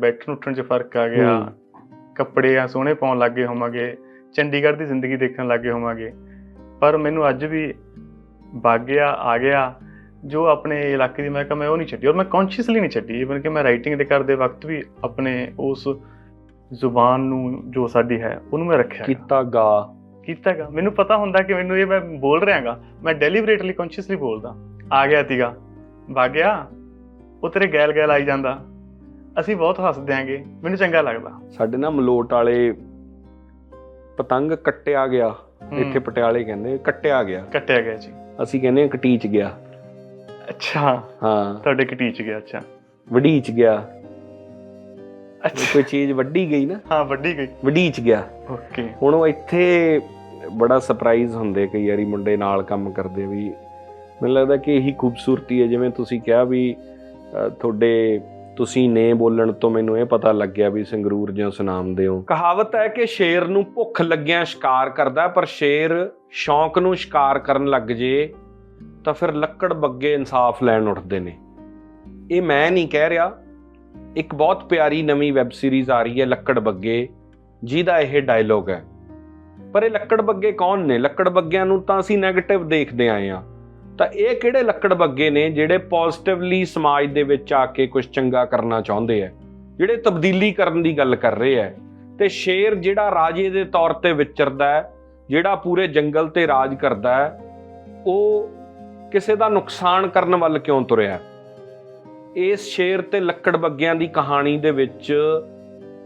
ਬੈਠਣ ਉੱਠਣ 'ਚ ਫ਼ਰਕ ਆ ਗਿਆ। ਕੱਪੜੇ ਆ ਸੋਹਣੇ ਪਾਉਣ ਲੱਗੇ ਹੋਵਾਂਗੇ। ਚੰਡੀਗੜ੍ਹ ਦੀ ਜ਼ਿੰਦਗੀ ਦੇਖਣ ਲੱਗੇ ਹੋਵਾਂਗੇ। ਪਰ ਮੈਨੂੰ ਅੱਜ ਵੀ ਵਗ ਗਿਆ ਆ ਗਿਆ। ਜੋ ਆਪਣੇ ਇਲਾਕੇ ਦੀ ਮਹਿਕਾ ਮੈਂ ਉਹ ਨਹੀਂ ਛੱਡੀ। ਔਰ ਮੈਂ ਕੌਨਸ਼ੀਅਸਲੀ ਨਹੀਂ ਛੱਡੀ। ਇਵਨ ਕਿ ਮੈਂ ਰਾਈਟਿੰਗ ਦੇ ਕਰਦੇ ਵਕਤ ਵੀ ਆਪਣੇ ਉਸ ਜ਼ੁਬਾਨ ਨੂੰ ਜੋ ਸਾਡੀ ਹੈ ਉਹਨੂੰ ਮੈਂ ਰੱਖਿਆ। ਗਾ। ਕੀਤਾ ਗਾ। ਮੈਨੂੰ ਪਤਾ ਹੁੰਦਾ ਕਿ ਮੈਨੂੰ ਇਹ ਮੈਂ ਬੋਲ ਰਿਹਾਗਾ ਮੈਂ ਡੈਲੀਬਰੇਟਲੀ ਕੌਨਸ਼ੀਅਸਲੀ ਬੋਲਦਾ। ਆ ਗਿਆ ਤੀਗਾ। ਵਗ ਗਿਆ ਉਹ ਤੇਰੇ ਗੈਲ ਗੈਲ ਆਈ ਜਾਂਦਾ। ਅਸੀਂ ਬਹੁਤ ਹੱਸਦੇ ਆਂਗੇ ਮੈਨੂੰ ਚੰਗਾ ਲੱਗਦਾ। ਸਾਡੇ ਨਾ ਮਲੋਟ ਵਾਲੇ ਪਤੰਗ ਕੱਟਿਆ ਗਿਆ। ਇੱਥੇ ਪਟਿਆਲੇ ਕਹਿੰਦੇ ਕੱਟਿਆ ਗਿਆ। ਕੱਟਿਆ ਗਿਆ ਜੀ। ਅਸੀਂ ਕਹਿੰਦੇ ਆ ਕਟੀਚ ਗਿਆ। ਅੱਛਾ। ਹਾਂ। ਤੁਹਾਡੇ ਕਟੀਚ ਗਿਆ ਅੱਛਾ। ਵਡੀਚ ਗਿਆ। ਅੱਛਾ। ਕੋਈ ਚੀਜ਼ ਵੱਡੀ ਗਈ ਨਾ? ਹਾਂ ਵੱਡੀ ਗਈ। ਵਡੀਚ ਗਿਆ। ਓਕੇ। ਹੁਣ ਉਹ ਇੱਥੇ ਬੜਾ ਸਰਪ੍ਰਾਈਜ਼ ਹੁੰਦੇ ਕਈ ਵਾਰੀ ਮੁੰਡੇ ਨਾਲ ਕੰਮ ਕਰਦੇ ਵੀ। ਮੈਨੂੰ ਲੱਗਦਾ ਕਿ ਇਹੀ ਖੂਬਸੂਰਤੀ ਹੈ ਜਿਵੇਂ ਤੁਸੀਂ ਕਿਹਾ ਵੀ ਤੁਹਾਡੇ ਤੁਸੀਂ ਨੇ ਬੋਲਣ ਤੋਂ ਮੈਨੂੰ ਇਹ ਪਤਾ ਲੱਗਿਆ ਵੀ ਸੰਗਰੂਰ ਜਾਂ ਸੁਨਾਮ ਦੇ ਹੋ। ਕਹਾਵਤ ਹੈ ਕਿ ਸ਼ੇਰ ਨੂੰ ਭੁੱਖ ਲੱਗਿਆ ਸ਼ਿਕਾਰ ਕਰਦਾ ਪਰ ਸ਼ੇਰ ਸ਼ੌਂਕ ਨੂੰ ਸ਼ਿਕਾਰ ਕਰਨ ਲੱਗ ਜੇ ਤਾਂ ਫਿਰ ਲੱਕੜ ਬੱਗੇ ਇਨਸਾਫ ਲੈਣ ਉੱਠਦੇ ਨੇ। ਇਹ ਮੈਂ ਨਹੀਂ ਕਹਿ ਰਿਹਾ। ਇੱਕ ਬਹੁਤ ਪਿਆਰੀ ਨਵੀਂ ਵੈਬ ਸੀਰੀਜ਼ ਆ ਰਹੀ ਹੈ ਲੱਕੜ ਬੱਗੇ, ਜਿਹਦਾ ਇਹ ਡਾਇਲੋਗ ਹੈ। ਪਰ ਇਹ ਲੱਕੜ ਬੱਗੇ ਕੌਣ ਨੇ? ਲੱਕੜ ਬੱਗਿਆਂ ਨੂੰ ਤਾਂ ਅਸੀਂ 네ਗੇਟਿਵ ਦੇਖਦੇ ਆਏ ਆ ਤਾਂ ਇਹ ਕਿਹੜੇ ਲੱਕੜ ਬੱਗੇ ਨੇ ਜਿਹੜੇ ਪੋਜ਼ਿਟਿਵਲੀ ਸਮਾਜ ਦੇ ਵਿੱਚ ਆ ਕੇ ਕੁਝ ਚੰਗਾ ਕਰਨਾ ਚਾਹੁੰਦੇ ਆ? ਜਿਹੜੇ ਤਬਦੀਲੀ ਕਰਨ ਦੀ ਗੱਲ ਕਰ ਰਹੇ ਆ। ਤੇ ਸ਼ੇਰ ਜਿਹੜਾ ਰਾਜੇ ਦੇ ਤੌਰ ਤੇ ਵਿਚਰਦਾ ਹੈ, ਜਿਹੜਾ ਪੂਰੇ ਜੰਗਲ ਤੇ ਰਾਜ ਕਰਦਾ ਹੈ, ਉਹ ਕਿਸੇ ਦਾ ਨੁਕਸਾਨ ਕਰਨ ਵੱਲ ਕਿਉਂ ਤੁਰਿਆ? ਇਸ ਸ਼ੇਰ ਤੇ ਲੱਕੜ ਬੱਗਿਆਂ ਦੀ ਕਹਾਣੀ ਦੇ ਵਿੱਚ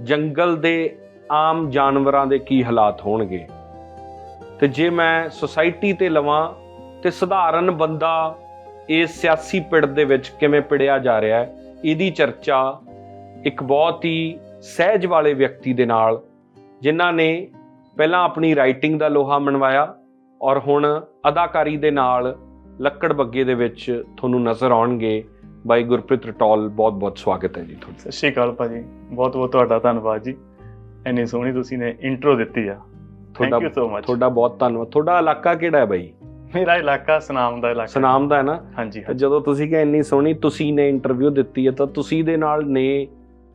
ਜੰਗਲ ਦੇ ਆਮ ਜਾਨਵਰਾਂ ਦੇ ਕੀ ਹਾਲਾਤ ਹੋਣਗੇ? ਤੇ ਜੇ ਮੈਂ ਸੁਸਾਇਟੀ ਤੇ ਲਵਾਂ ਤੇ ਸਧਾਰਨ ਬੰਦਾ ਇਸ ਸਿਆਸੀ ਪਿੜ ਦੇ ਵਿੱਚ ਕਿਵੇਂ ਪਿੜਿਆ ਜਾ ਰਿਹਾ ਹੈ ਇਹਦੀ ਚਰਚਾ ਇੱਕ ਬਹੁਤ ਹੀ ਸਹਿਜ ਵਾਲੇ ਵਿਅਕਤੀ ਦੇ ਨਾਲ ਜਿਨ੍ਹਾਂ ਨੇ ਪਹਿਲਾਂ ਆਪਣੀ ਰਾਈਟਿੰਗ ਦਾ ਲੋਹਾ ਮਨਵਾਇਆ ਔਰ ਹੁਣ ਅਦਾਕਾਰੀ ਦੇ ਨਾਲ ਲੱਕੜ ਬੱਗੇ ਦੇ ਵਿੱਚ ਤੁਹਾਨੂੰ ਨਜ਼ਰ ਆਉਣਗੇ। ਬਾਈ ਗੁਰਪ੍ਰੀਤ ਰਟੌਲ ਬਹੁਤ ਬਹੁਤ ਸਵਾਗਤ ਹੈ ਜੀ ਤੁਹਾਡਾ। ਸਤਿ ਸ਼੍ਰੀ ਅਕਾਲ ਭਾਜੀ ਬਹੁਤ ਬਹੁਤ ਤੁਹਾਡਾ ਧੰਨਵਾਦ ਜੀ। ਇੰਨੀ ਸੋਹਣੀ ਤੁਸੀਂ ਨੇ ਇੰਟਰੋ ਦਿੱਤੀ ਆ। ਥੈਂਕ ਯੂ ਸੋ ਮਚ ਤੁਹਾਡਾ ਬਹੁਤ ਧੰਨਵਾਦ। ਤੁਹਾਡਾ ਇਲਾਕਾ ਕਿਹੜਾ ਹੈ ਬਾਈ? ਮੇਰਾ ਇਲਾਕਾ ਸਨਾਮ ਦਾ ਇਲਾਕਾ ਸੁਨਾਮ ਦਾ ਹੈ ਨਾ? ਹਾਂਜੀ ਤੇ ਜਦੋਂ ਤੁਸੀਂ ਕਿ ਇੰਨੀ ਸੋਹਣੀ ਤੁਸੀਂ ਨੇ ਇੰਟਰਵਿਊ ਦਿੱਤੀ ਹੈ ਤਾਂ ਤੁਸੀਂ ਦੇ ਨਾਲ ਨੇ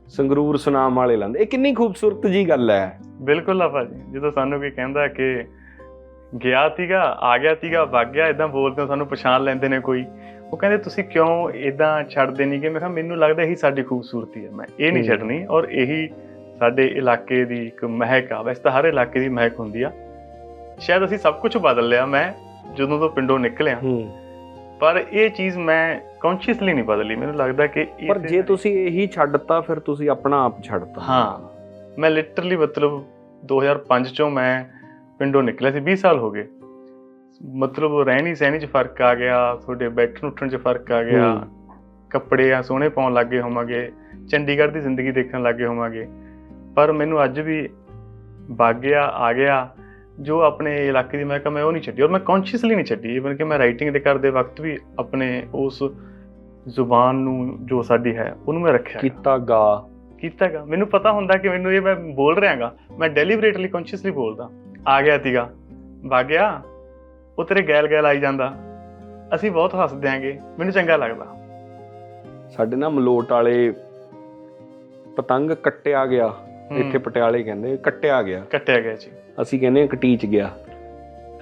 ਸੰਗਰੂਰ ਸੁਨਾਮ ਵਾਲੇ ਲੰਦੇ। ਇਹ ਕਿੰਨੀ ਖੂਬਸੂਰਤ ਜੀ ਗੱਲ ਹੈ। ਬਿਲਕੁਲ ਆ ਭਾਜੀ। ਜਦੋਂ ਸਾਨੂੰ ਕੋਈ ਕਹਿੰਦਾ ਕਿ ਗਿਆ ਤੀਗਾ ਆ ਗਿਆ ਤੀਗਾ ਵਗ ਗਿਆ ਇਦਾਂ ਬੋਲਦੇ ਸਾਨੂੰ ਪਛਾਣ ਲੈਂਦੇ ਨੇ ਕੋਈ। ਉਹ ਕਹਿੰਦੇ ਤੁਸੀਂ ਕਿਉਂ ਇਦਾਂ ਛੱਡਦੇ ਨਹੀਂ ਕਿ ਮੈਂ ਕਿਹਾ ਮੈਨੂੰ ਲੱਗਦਾ ਇਹੀ ਸਾਡੀ ਖੂਬਸੂਰਤੀ ਹੈ। ਮੈਂ ਇਹ ਨਹੀਂ। ਛੱਡਣੀ ਔਰ ਇਹੀ ਸਾਡੇ ਇਲਾਕੇ ਦੀ ਇੱਕ ਮਹਿਕ ਆ। ਵੈਸੇ ਤਾਂ ਹਰ ਇਲਾਕੇ ਦੀ ਮਹਿਕ ਹੁੰਦੀ ਆ। ਸ਼ਾਇਦ ਅਸੀਂ ਸਭ ਕੁਝ ਬਦਲ ਲਿਆ ਮੈਂ ਜਦੋਂ ਤੋਂ ਪਿੰਡੋਂ ਨਿਕਲਿਆ ਹੂੰ। ਪਰ ਇਹ ਚੀਜ਼ ਮੈਂ ਕੌਨਸ਼ੀਅਸਲੀ ਨਹੀਂ ਬਦਲੀ। ਮੈਨੂੰ ਲੱਗਦਾ ਕਿ ਪਰ ਜੇ ਤੁਸੀਂ ਇਹੀ ਛੱਡਤਾ ਫਿਰ ਤੁਸੀਂ ਆਪਣਾ ਆਪ ਛੱਡਤਾ। ਹਾਂ ਮੈਂ ਲਿਟਰਲੀ ਮਤਲਬ 2005 ਚੋਂ ਮੈਂ ਪਿੰਡੋਂ ਨਿਕਲਿਆ ਸੀ 20 ਸਾਲ ਹੋ ਗਏ। ਮਤਲਬ ਰਹਿਣੀ ਸਹਿਣੀ 'ਚ ਫ਼ਰਕ ਆ ਗਿਆ ਤੁਹਾਡੇ ਬੈਠਣ ਉੱਠਣ 'ਚ ਫ਼ਰਕ ਆ ਗਿਆ। ਕੱਪੜੇ ਆ ਸੋਹਣੇ ਪਾਉਣ ਲੱਗੇ ਹੋਵਾਂਗੇ ਚੰਡੀਗੜ੍ਹ ਦੀ ਜ਼ਿੰਦਗੀ ਦੇਖਣ ਲੱਗੇ ਹੋਵਾਂਗੇ। ਪਰ ਮੈਨੂੰ ਅੱਜ ਵੀ ਵਗ ਗਿਆ ਆ ਗਿਆ। ਜੋ ਆਪਣੇ ਇਲਾਕੇ ਦੀ ਮੈਂ ਉਹ ਨਹੀਂ ਛੱਡੀ ਔਰ ਮੈਂ ਕੌਨਸ਼ੀਅਸਲੀ ਨਹੀਂ ਛੱਡੀ ਇਵਨ ਕਿ ਮੈਂ ਰਾਈਟਿੰਗ ਦੇ ਕਰਦੇ ਵਕਤ ਵੀ ਆਪਣੇ ਉਸ ਜ਼ੁਬਾਨ ਨੂੰ ਜੋ ਸਾਡੀ ਹੈ ਉਹਨੂੰ ਮੈਂ ਰੱਖਿਆ ਗਾ। ਕੀਤਾ ਗਾ। ਮੈਨੂੰ ਪਤਾ ਹੁੰਦਾ ਕਿ ਮੈਨੂੰ ਇਹ ਮੈਂ ਬੋਲ ਰਿਹਾਗਾ ਮੈਂ ਡੈਲੀਬਰੇਟਲੀ ਕੌਨਸ਼ੀਅਸਲੀ ਬੋਲਦਾ। ਆ ਗਿਆ ਤੀਗਾ। ਵਗ ਗਿਆ ਉਹ ਤੇਰੇ ਗੈਲ ਗੈਲ ਆਈ ਜਾਂਦਾ। ਅਸੀਂ ਬਹੁਤ ਹੱਸਦੇ ਆਂਗੇ ਮੈਨੂੰ ਚੰਗਾ ਲੱਗਦਾ। ਸਾਡੇ ਨਾ ਮਲੋਟ ਵਾਲੇ ਪਤੰਗ ਕੱਟਿਆ ਗਿਆ। ਇੱਥੇ ਪਟਿਆਲੇ ਕਹਿੰਦੇ ਕੱਟਿਆ ਗਿਆ। ਕੱਟਿਆ ਗਿਆ ਜੀ। ਅਸੀਂ ਕਹਿੰਦੇ ਆ ਕਟੀਚ ਗਿਆ।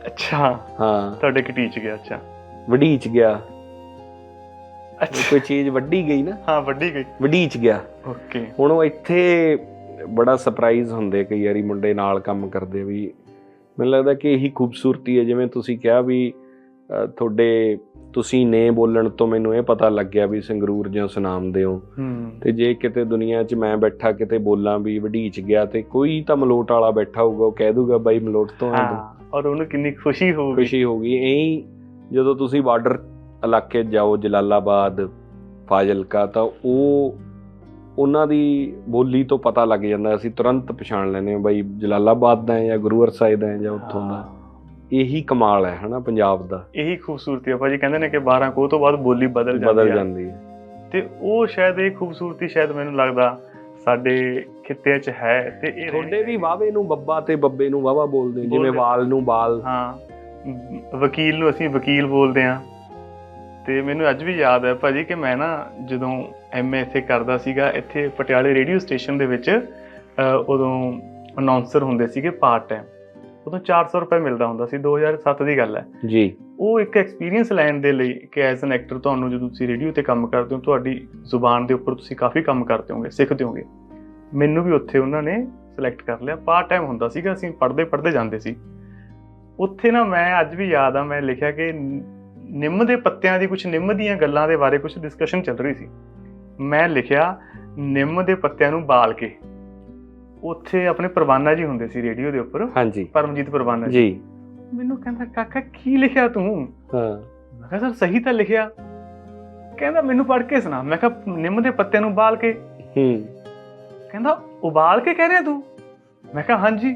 ਅੱਛਾ। ਹਾਂ। ਤੁਹਾਡੇ ਕਟੀਚ ਗਿਆ? ਅੱਛਾ। ਵਡੀਚ ਗਿਆ। ਅੱਛਾ। ਕੋਈ ਚੀਜ਼ ਵੱਡੀ ਗਈ ਨਾ? ਹਾਂ ਵੱਡੀ ਗਈ। ਵਡੀਚ ਗਿਆ। ਓਕੇ। ਹੁਣ ਉਹ ਇੱਥੇ ਬੜਾ ਸਰਪ੍ਰਾਈਜ਼ ਹੁੰਦੇ ਕਈ ਵਾਰੀ ਮੁੰਡੇ ਨਾਲ ਕੰਮ ਕਰਦੇ ਵੀ ਮੈਨੂੰ ਲੱਗਦਾ ਕਿ ਇਹੀ ਖੂਬਸੂਰਤੀ ਹੈ ਜਿਵੇਂ ਤੁਸੀਂ ਕਿਹਾ ਵੀ ਤੁਹਾਡੇ ਤੁਸੀਂ ਨੇ ਬੋਲਣ ਤੋਂ ਮੈਨੂੰ ਇਹ ਪਤਾ ਲੱਗਿਆ ਵੀ ਸੰਗਰੂਰ ਜਾਂ ਸੁਨਾਮ ਦੇ ਹੋ। ਤੇ ਜੇ ਕਿਤੇ ਦੁਨੀਆ 'ਚ ਮੈਂ ਬੈਠਾ ਕਿਤੇ ਬੋਲਾਂ ਵੀ ਵਡੀਚ ਗਿਆ ਤੇ ਕੋਈ ਤਾਂ ਮਲੋਟ ਵਾਲਾ ਬੈਠਾ ਹੋਊਗਾ ਉਹ ਕਹਿ ਦੂਗਾ ਬਾਈ ਮਲੋਟ ਤੋਂ। ਹਾਂ ਔਰ ਉਹਨੂੰ ਕਿੰਨੀ ਖੁਸ਼ੀ ਹੋਊਗੀ। ਖੁਸ਼ੀ ਹੋਊਗੀ। ਐਂ ਜਦੋਂ ਤੁਸੀਂ ਬਾਰਡਰ ਇਲਾਕੇ ਜਾਓ ਜਲਾਲਾਬਾਦ ਫਾਜ਼ਿਲਕਾ ਤਾਂ ਉਹ ਉਹਨਾਂ ਦੀ ਬੋਲੀ ਤੋਂ ਪਤਾ ਲੱਗ ਜਾਂਦਾ ਅਸੀਂ ਤੁਰੰਤ ਪਛਾਣ ਲੈਂਦੇ ਹਾਂ ਬਾਈ ਜਲਾਲਾਬਾਦ ਦਾ ਹੈ ਜਾਂ ਗੁਰੂਵਰ ਸਾਹਿਬ ਦਾ ਹੈ ਜਾਂ ਉੱਥੋਂ ਦਾ? ਇਹੀ ਕਮਾਲ ਹੈ ਹਨਾ ਪੰਜਾਬ ਦਾ। ਇਹੀ ਖੂਬਸੂਰਤੀ ਆ। ਭਾਜੀ ਕਹਿੰਦੇ ਨੇ ਕਿ 12 ਕੋਹ ਤੋਂ ਬਾਅਦ ਬੋਲੀ ਬਦਲ ਜਾਂਦੀ ਬਦਲ ਆ। ਜਾਂਦੀ ਹੈ ਤੇ ਉਹ ਸ਼ਾਇਦ ਇਹ ਖੂਬਸੂਰਤੀ ਸ਼ਾਇਦ ਮੈਨੂੰ ਲੱਗਦਾ ਸਾਡੇ ਖਿੱਤੇ 'ਚ ਹੈ ਤੇ ਇਹ ਤੁਹਾਡੇ ਵੀ ਵਾਵੇ ਨੂੰ ਬੱਬਾ ਤੇ ਬੱਬੇ ਨੂੰ ਵਾਵਾ ਬੋਲਦੇ ਹੋ, ਜਿਵੇਂ। ਵਾਲ ਨੂੰ ਬਾਲ ਹਾਂ। ਵਕੀਲ ਨੂੰ ਅਸੀਂ ਵਕੀਲ ਬੋਲਦੇ ਆ। ਤੇ ਮੈਨੂੰ ਅੱਜ ਵੀ ਯਾਦ ਹੈ ਭਾਜੀ ਕਿ ਮੈਂ ਨਾ ਜਦੋਂ ਐਮਏ ਇੱਥੇ ਕਰਦਾ ਸੀਗਾ ਇੱਥੇ ਪਟਿਆਲੇ ਰੇਡੀਓ ਸਟੇਸ਼ਨ ਦੇ ਵਿੱਚ ਉਦੋਂ ਅਨਾਉਂਸਰ ਹੁੰਦੇ ਸੀਗੇ ਪਾਰਟ ਟਾਈਮ ਉਦੋਂ 400 ਰੁਪਏ ਮਿਲਦਾ ਹੁੰਦਾ ਸੀ 2007 ਦੀ ਗੱਲ ਹੈ। ਜੀ। ਉਹ ਇੱਕ ਐਕਸਪੀਰੀਅੰਸ ਲੈਣ ਦੇ ਲਈ ਕਿ ਐਜ਼ ਐਨ ਐਕਟਰ ਤੁਹਾਨੂੰ ਜਦੋਂ ਤੁਸੀਂ ਰੇਡੀਓ ਤੇ ਕੰਮ ਕਰਦੇ ਹੋ ਤੁਹਾਡੀ ਜ਼ੁਬਾਨ ਦੇ ਉੱਪਰ ਤੁਸੀਂ ਕਾਫੀ ਕੰਮ ਕਰਦੇ ਹੋਗੇ ਸਿੱਖਦੇ ਹੋਗੇ। ਮੈਨੂੰ ਵੀ ਉੱਥੇ ਉਹਨਾਂ ਨੇ ਸਿਲੈਕਟ ਕਰ ਲਿਆ। ਪਾਰਟ ਟਾਈਮ ਹੁੰਦਾ ਸੀਗਾ ਅਸੀਂ ਪੜ੍ਹਦੇ ਪੜ੍ਹਦੇ ਜਾਂਦੇ ਸੀ। ਉੱਥੇ ਨਾ ਮੈਂ ਅੱਜ ਵੀ ਯਾਦ ਆ ਮੈਂ ਲਿਖਿਆ ਕਿ ਨਿੰਮ ਦੇ ਪੱਤਿਆਂ ਦੀ ਕੁਝ ਨਿੰਮ ਦੀਆਂ ਗੱਲਾਂ ਦੇ ਬਾਰੇ ਕੁਝ ਡਿਸਕਸ਼ਨ ਚੱਲ ਰਹੀ ਸੀ। ਮੈਂ ਲਿਖਿਆ ਨਿੰਮ ਦੇ ਪੱਤਿਆਂ ਨੂੰ ਬਾਲ ਕੇ। ਉੱਥੇ ਆਪਣੇ ਪਰਵਾਨਾ ਜੀ ਹੁੰਦੇ ਸੀ ਰੇਡੀਓ ਦੇ ਉੱਪਰ। ਹਾਂਜੀ। ਪਰਮਜੀਤ ਪਰਵਾਨਾ ਜੀ। ਮੈਨੂੰ ਕਹਿੰਦਾ ਕਾਕਾ ਕੀ ਲਿਖਿਆ ਤੂੰ? ਹਾਂ। ਮੈਂ ਕਿਹਾ ਸਰ ਸਹੀ ਤਾਂ ਲਿਖਿਆ। ਕਹਿੰਦਾ ਮੈਨੂੰ ਪੜ੍ਹ ਕੇ ਸੁਣਾ। ਮੈਂ ਕਿਹਾ ਨਿੰਮ ਦੇ ਪੱਤਿਆਂ ਨੂੰ ਉਬਾਲ ਕੇ। ਹੂੰ। ਕਹਿੰਦਾ ਉਬਾਲ ਕੇ ਕਹਿ ਰਿਹਾ ਤੂੰ? ਮੈਂ ਕਿਹਾ ਹਾਂਜੀ।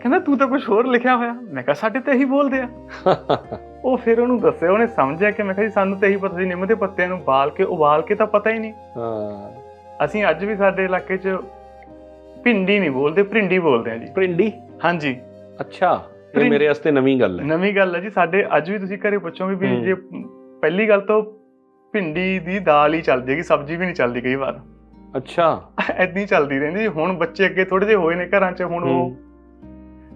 ਕਹਿੰਦਾ ਤੂੰ ਤਾਂ ਕੁਝ ਹੋਰ ਲਿਖਿਆ ਹੋਇਆ। ਮੈਂ ਕਿਹਾ ਸਾਡੇ ਤੇ ਇਹੀ ਬੋਲਦੇ ਆ। ਉਹ ਫਿਰ ਉਹਨੂੰ ਦੱਸਿਆ ਉਹਨੇ ਸਮਝਿਆ ਕਿ ਮੈਂ ਕਿਹਾ ਜੀ ਸਾਨੂੰ ਤਾਂ ਇਹੀ ਪਤਾ ਸੀ ਨਿੰਮ ਦੇ ਪੱਤਿਆਂ ਨੂੰ ਉਬਾਲ ਕੇ ਉਬਾਲ ਕੇ ਤਾਂ ਪਤਾ ਹੀ ਨਹੀਂ। ਹਾਂ। ਅਸੀਂ ਅੱਜ ਵੀ ਸਾਡੇ ਇਲਾਕੇ 'ਚ ਭਿੰਡੀ ਨਹੀਂ ਬੋਲਦੇ ਭਿੰਡੀ ਬੋਲਦੇ ਆ ਜੀ। ਪ੍ਰਿੰਡੀ ਹਾਂਜੀ। ਅੱਛਾ ਇਹ ਮੇਰੇ ਵਾਸਤੇ ਨਵੀਂ ਗੱਲ ਹੈ। ਨਵੀਂ ਗੱਲ ਹੈ ਜੀ ਸਾਡੇ ਅੱਜ ਵੀ ਤੁਸੀਂ ਘਰੇ ਪੁੱਛੋਗੇ ਵੀ। ਜੇ ਪਹਿਲੀ ਗੱਲ ਤਾਂ ਭਿੰਡੀ ਦੀ ਦਾਲ ਹੀ ਚੱਲਦੀ ਹੈਗੀ ਸਬਜ਼ੀ ਵੀ ਨਹੀਂ ਚੱਲਦੀ ਕਈ ਵਾਰ। ਅੱਛਾ। ਐਦਾਂ ਹੀ ਚੱਲਦੀ ਰਹਿੰਦੀ ਜੀ। ਹੁਣ ਬੱਚੇ ਅੱਗੇ ਥੋੜੇ ਜਿਹੇ ਹੋਏ ਨੇ ਘਰਾਂ 'ਚ ਹੁਣ ਉਹ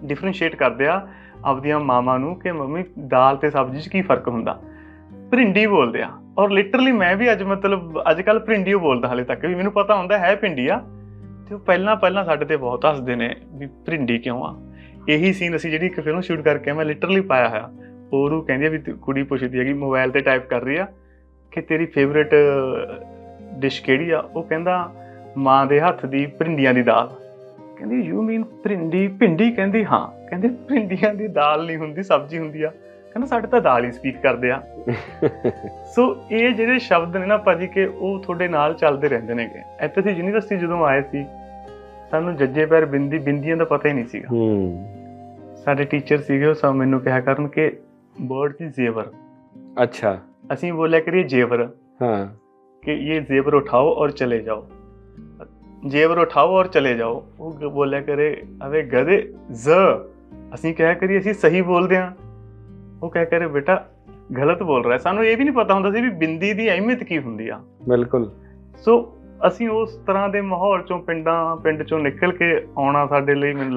ਡਿਫਰੈਂਸ਼ੀਏਟ ਕਰਦੇ ਆ ਆਪਦੀਆਂ ਮਾਵਾਂ ਨੂੰ ਕਿ ਮੰਮੀ ਦਾਲ ਤੇ ਸਬਜ਼ੀ 'ਚ ਕੀ ਫ਼ਰਕ ਹੁੰਦਾ? ਭਿੰਡੀ ਬੋਲਦੇ ਆ। ਔਰ ਲਿਟਰਲੀ ਮੈਂ ਵੀ ਅੱਜ ਮਤਲਬ ਅੱਜ ਕੱਲ ਭਿੰਡੀ ਬੋਲਦਾ ਹਾਲੇ ਤੱਕ ਵੀ। ਮੈਨੂੰ ਪਤਾ ਹੁੰਦਾ ਹੈ ਭਿੰਡੀ ਆ। ਤੇ ਉਹ ਪਹਿਲਾਂ ਪਹਿਲਾਂ ਸਾਡੇ ਤੇ ਬਹੁਤ ਹੱਸਦੇ ਨੇ ਵੀ ਭਿੰਡੀ ਕਿਉਂ ਆ? ਇਹੀ ਸੀਨ ਅਸੀਂ ਜਿਹੜੀ ਇੱਕ ਫਿਲਮ ਸ਼ੂਟ ਕਰਕੇ ਮੈਂ ਲਿਟਰਲੀ ਪਾਇਆ ਹੋਇਆ। ਔਰੂ ਕਹਿੰਦੀ ਆ ਵੀ ਕੁੜੀ ਪੁੱਛਦੀ ਹੈਗੀ ਮੋਬਾਈਲ ਤੇ ਟਾਈਪ ਕਰ ਰਹੀ ਆ ਕਿ ਤੇਰੀ ਫੇਵਰੇਟ ਡਿਸ਼ ਕਿਹੜੀ ਆ? ਉਹ ਕਹਿੰਦਾ ਮਾਂ ਦੇ ਹੱਥ ਦੀ ਭਿੰਡੀਆਂ ਦੀ ਦਾਲ। ਕਹਿੰਦੀ ਯੂ ਮੀਨ ਭਿੰਡੀ ਭਿੰਡੀ? ਕਹਿੰਦੀ ਹਾਂ। ਕਹਿੰਦੇ ਭਿੰਡੀਆਂ ਦੀ ਦਾਲ ਨਹੀਂ ਹੁੰਦੀ ਸਬਜ਼ੀ ਹੁੰਦੀ ਆ। ਕਹਿੰਦਾ ਸਾਡੇ ਤਾਂ ਦਾਲ ਹੀ ਸਪੀਕ ਕਰਦੇ ਆ। ਸੋ ਇਹ ਜਿਹੜੇ ਸ਼ਬਦ ਨੇ ਨਾ ਭਾਜੀ ਕਿ ਉਹ ਤੁਹਾਡੇ ਨਾਲ ਚੱਲਦੇ ਰਹਿੰਦੇ ਨੇਗੇ। ਇੱਥੇ ਅਸੀਂ ਯੂਨੀਵਰਸਿਟੀ ਜਦੋਂ ਆਏ ਸੀ ਸਾਨੂੰ ਜੱਜੇ ਪੈਰ ਬਿੰਦੀ ਬਿੰਦੀਆਂ ਦਾ ਪਤਾ ਹੀ ਨਹੀਂ ਸੀਗਾ ਹੂੰ ਸਾਡੇ ਟੀਚਰ ਸੀਗੇ ਉਹ ਸਭ ਮੈਨੂੰ ਕਿਹਾ ਕਰਨ ਕਿ ਵਰਡ ਦੀ ਜ਼ੇਵਰ ਅੱਛਾ ਅਸੀਂ ਬੋਲਿਆ ਕਰੀਏ ਜੇਵਰ ਹਾਂ कि ये जेवर उठाओ और चले जाओ जेवर उठाओ और चले जाओ ਉਹ ਗ- ਬੋਲਿਆ ਕਰੇ ਅਵੇ ਗਧੇ ਜ਼ ਅਸੀਂ ਕਹਿਆ ਕਰੀ ਅਸੀਂ ਸਹੀ ਬੋਲਦੇ ਆ ਉਹ ਕਹਿ ਕਰੇ ਬੇਟਾ ਗਲਤ ਬੋਲ ਰਿਹਾ ਸਾਨੂੰ ਇਹ ਵੀ ਨਹੀਂ ਪਤਾ ਹੁੰਦਾ ਸੀ ਵੀ ਬਿੰਦੀ ਦੀ ਅਹਿਮੀਅਤ ਕੀ ਹੁੰਦੀ ਆ ਬਿਲਕੁਲ ਸੋ ਅਸੀਂ ਉਸ ਤਰ੍ਹਾਂ ਦੇ ਮਾਹੌਲ ਚੋਂ ਪਿੰਡਾਂ ਪਿੰਡ ਚੋਂ ਨਿਕਲ ਕੇ ਆਉਣਾ ਸਾਡੇ ਲਈ ਮੈਨੂੰ